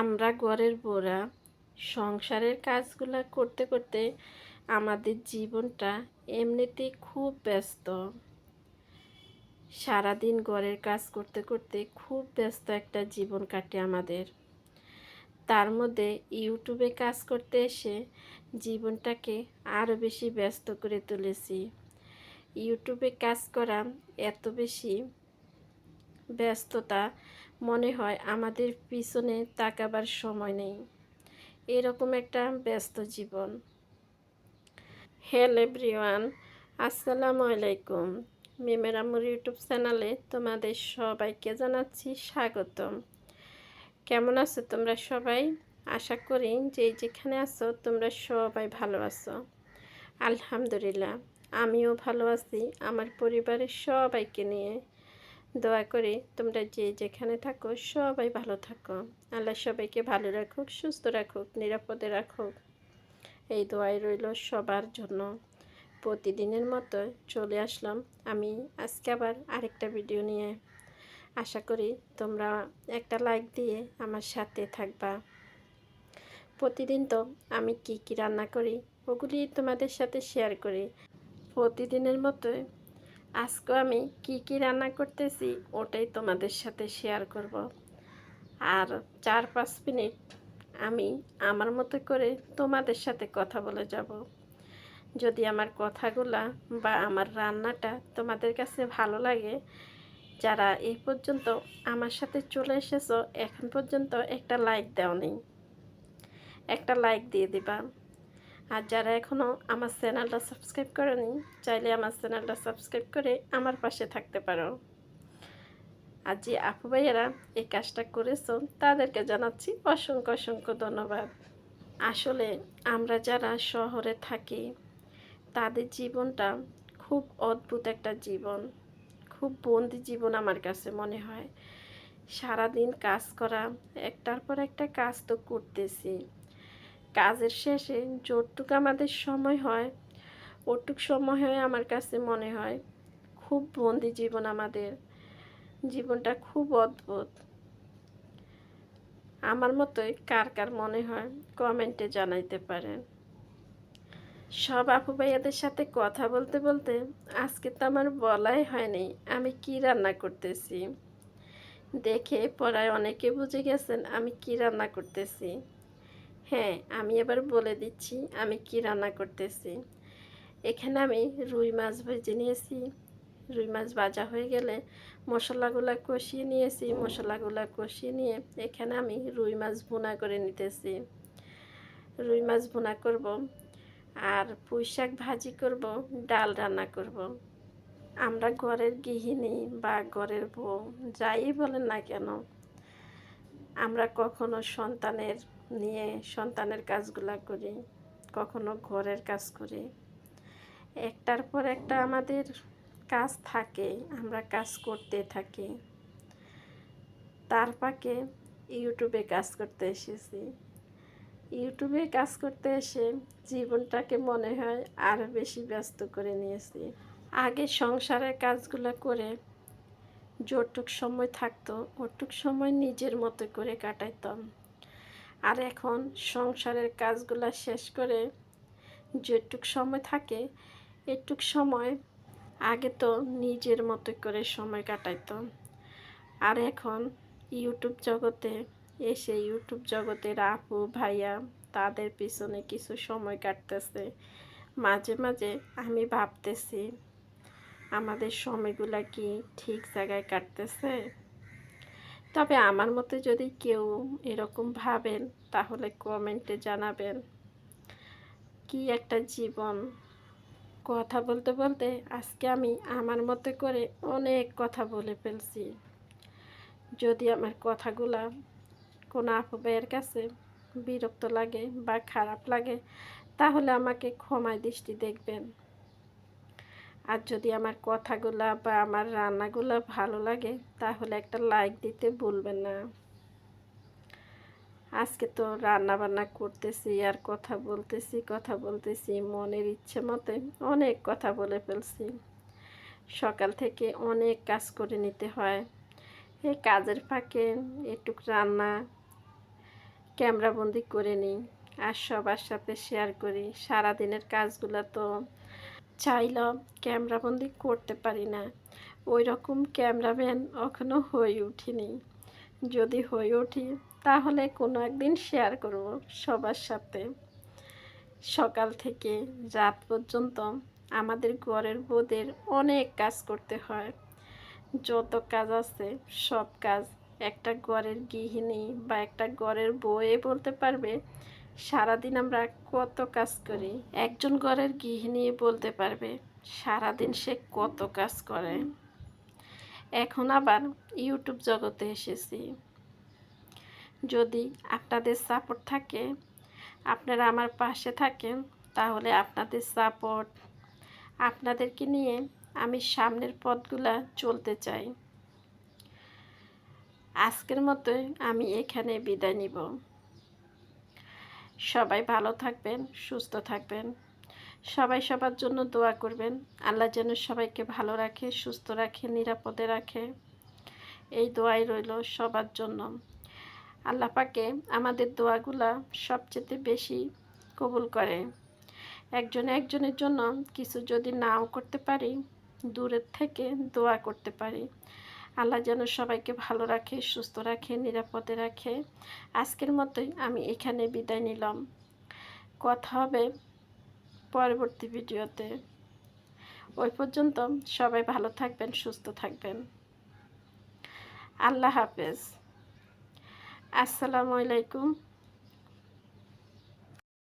আমরা ঘরের বোরা সংসারের কাজগুলো করতে করতে আমাদের জীবনটা এমনিতেই খুব ব্যস্ত। সারাদিন ঘরের কাজ করতে করতে খুব ব্যস্ত একটা জীবন কাটে আমাদের। তার মধ্যে ইউটিউবে কাজ করতে এসে জীবনটাকে আরও বেশি ব্যস্ত করে তুলেছি। ইউটিউবে কাজ করা এত বেশি ব্যস্ততা মনে হয় আমাদের পিছনে তাকাবার সময় নেই। এরকম একটা ব্যস্ত জীবন। হ্যালো এভরিওয়ান, আসসালামু আলাইকুম। মিমেরামুর ইউটিউব চ্যানেলে তোমাদের সবাইকে জানাচ্ছি স্বাগতম। কেমন আছো তোমরা সবাই? আশা করি যে যেখানে আছো তোমরা সবাই ভালো আছো। আলহামদুলিল্লাহ, আমিও ভালো আছি। আমার পরিবারের সবাইকে নিয়ে দোয়া করে তোমরা যে যেখানে থাকো সবাই ভালো থাকো। আল্লাহ সবাইকে ভালো রাখুক, সুস্থ রাখুক, নিরাপদে রাখুক। এই দোয়াই রইল সবার জন্য। প্রতিদিনের মতো চলে আসলাম আমি আজকে আবার আরেকটা ভিডিও নিয়ে। আশা করি তোমরা একটা লাইক দিয়ে আমার সাথে থাকবা। প্রতিদিন তো আমি কি কি রান্না করি ওগুলি তোমাদের সাথে শেয়ার করি। প্রতিদিনের মতোই আজকে আমি কি কি রান্না করতেছি ওটাই তোমাদের সাথে শেয়ার করব। আর চার পাঁচ মিনিট আমি আমার মতো করে তোমাদের সাথে কথা বলে যাব। যদি আমার কথাগুলা বা আমার রান্নাটা তোমাদের কাছে ভালো লাগে, যারা এই পর্যন্ত আমার সাথে চলে এসেছ, এখন পর্যন্ত একটা লাইক দেও নেই। একটা লাইক দিয়ে দিবা। আর যারা এখনও আমার চ্যানেলটা সাবস্ক্রাইব করেনি, চাইলে আমার চ্যানেলটা সাবস্ক্রাইব করে আমার পাশে থাকতে পারো। আর যে আপু ভাইয়েরা এই কাজটা করেছ, তাদেরকে জানাচ্ছি অসংখ্য অসংখ্য ধন্যবাদ। আসলে আমরা যারা শহরে থাকি, তাদের জীবনটা খুব অদ্ভুত একটা জীবন। খুব বন্দি জীবন আমার কাছে মনে হয়। সারাদিন কাজ করা, একটার পর একটা কাজ তো করতেছি। কাজের শেষে যতটুক আমাদের সময় হয়, ওটুক সময় হয় আমার কাছে মনে হয় খুব বন্দি জীবন আমাদের। জীবনটা খুব অদ্ভুত। আমার মতোই কার কার মনে হয় কমেন্টে জানাইতে পারেন। সব আপু ভাইয়াদের সাথে কথা বলতে বলতে আজকে তো আমার বলাই হয়নি, আমি কি রান্না করতেছি? দেখে পড়ায় অনেকে বুঝে গেছেন আমি কি রান্না করতেছি। হ্যাঁ আমি এবার বলে দিচ্ছি আমি কি রান্না করতেছি। এখানে আমি রুই মাছ ভেজে নিয়েছি। রুই মাছ ভাজা হয়ে গেলে মশলাগুলো কষিয়ে নিয়েছি। মশলাগুলো কষিয়ে নিয়ে এখানে আমি রুই মাছ ভুনা করে নিতেছি। রুই মাছ ভুনা করব আর পুঁই শাক ভাজি করব, ডাল রান্না করব। আমরা ঘরের গৃহিণী বা ঘরের বউ, যাই বলেন না কেন, আমরা কখনো সন্তানের নিয়ে সন্তানের কাজগুলা করি, কখনো ঘরের কাজ করি। একটার পর একটা আমাদের কাজ থাকে, আমরা কাজ করতে থাকি। তার পাকে ইউটিউবে কাজ করতে এসেছি। ইউটিউবে কাজ করতে এসে জীবনটাকে মনে হয় আরও বেশি ব্যস্ত করে নিয়েছি। আগে সংসারের কাজগুলো করে যতটুক সময় থাকতো, ওটুক সময় নিজের মতো করে কাটাইতাম। আর এখন সংসারের কাজগুলো শেষ করে যেটুক সময় থাকে, এটুক সময় আগে তো নিজের মতো করে সময় কাটাইতাম আর এখন ইউটিউব জগতে, এসে ইউটিউব জগতের আপু, ভাইয়া তাদের পিছনে কিছু সময় কাটতেছে। মাঝে মাঝে আমি ভাবতেছি, আমাদের সময়গুলা কি ঠিক জায়গায় কাটতেছে? তবে আমার মতে যদি কেউ এরকম ভাবেন, তাহলে কমেন্টে জানাবেন। কি একটা জীবন। কথা বলতে বলতে আজকে আমি আমার মতে করে অনেক কথা বলে ফেলছি। যদি আমার কথাগুলা কোনো আপু ভাইয়ের কাছে বিরক্ত লাগে বা খারাপ লাগে, তাহলে আমাকে ক্ষমায় দৃষ্টি দেখবেন। আর যদি আমার কথাগুলা বা আমার রান্নাগুলো ভালো লাগে, তাহলে একটা লাইক দিতে ভুলবেন না। আজকে তো রান্না বান্না করতেছি, আর কথা বলতেছি কথা বলতেছি মনের ইচ্ছে মতে অনেক কথা বলে ফেলছি। সকাল থেকে অনেক কাজ করে নিতে হয়। এই কাজের ফাঁকে একটু রান্না, ক্যামেরাবন্দি করে নিই, আর সবার সাথে শেয়ার করি। সারাদিনের কাজগুলো তো চাইলেও ক্যামেরাবন্দি করতে পারি না। ওই রকম ক্যামেরাম্যান এখনও হয়ে উঠিনি যদি হয়ে উঠি তাহলে কোনো একদিন শেয়ার করব সবার সাথে। সকাল থেকে রাত পর্যন্ত আমাদের ঘরের বোদের অনেক কাজ করতে হয়। যত কাজ আছে, সব কাজ একটা ঘরের গৃহিণী বা একটা ঘরের বউয়ে বলতে পারবে। সারাদিন আমরা কত কাজ করি। একজন ঘরের গৃহিণী বলতে পারবে, সারাদিন সে কত কাজ করে। এখন আবার ইউটিউব জগতে এসেছি। যদি আপনাদের সাপোর্ট থাকে, আপনারা আমার পাশে থাকেন, তাহলে আপনাদের সাপোর্ট, আপনাদেরকে নিয়ে আমি সামনের পথগুলা চলতে চাই। আজকের মতোই আমি এখানে বিদায় নিব। সবাই ভালো থাকবেন, সুস্থ থাকবেন। সবাই সবার জন্য দোয়া করবেন। আল্লাহ যেন সবাইকে ভালো রাখে, সুস্থ রাখে, নিরাপদে রাখে। এই দোয়াই রইল সবার জন্য। আল্লাহ পাকে আমাদের দোয়াগুলা সবচেয়ে বেশি কবুল করে। একজন একজনের জন্য কিছু যদি নাও করতে পারি, দূরের থেকে দোয়া করতে পারি। আল্লাহ যেন সবাইকে ভালো রাখে, সুস্থ রাখে, নিরাপদে রাখে। আজকের মতোই আমি এখানে বিদায় নিলাম। কথা হবে পরবর্তী ভিডিওতে। ওই পর্যন্ত সবাই ভালো থাকবেন, সুস্থ থাকবেন। আল্লাহ হাফেজ। আসসালামু আলাইকুম।